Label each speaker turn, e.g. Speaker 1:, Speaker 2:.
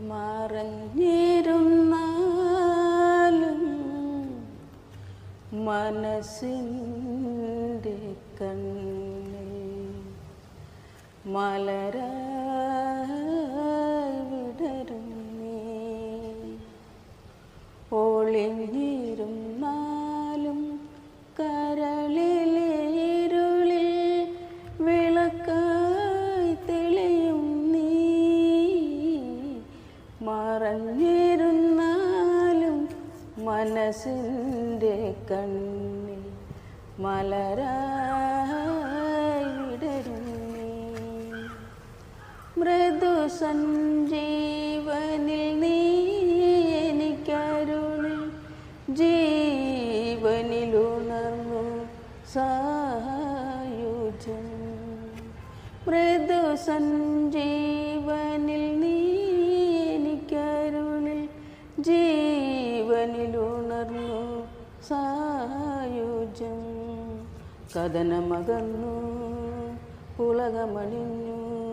Speaker 1: മറഞ്ഞിരുന്നാലും മനസ്സിന്റെ കണ്ണി മലരായി വിടരും നീ ഒളിഞ്ഞിരുന്നാലും മറഞ്ഞിരുന്നാലും മനസ്സിന്റെ കണ്ണിൽ മലരാടരുന്നി മൃദു സഞ്ജീവനിൽ നീ എനിക്കരുണി ജീവനിലുണർന്നു സായുജം മൃദു സഞ്ജീവനിൽ ജീവനിലുണർന്നു സായുജം. കഥനമകന്നു പുളകമണിഞ്ഞു.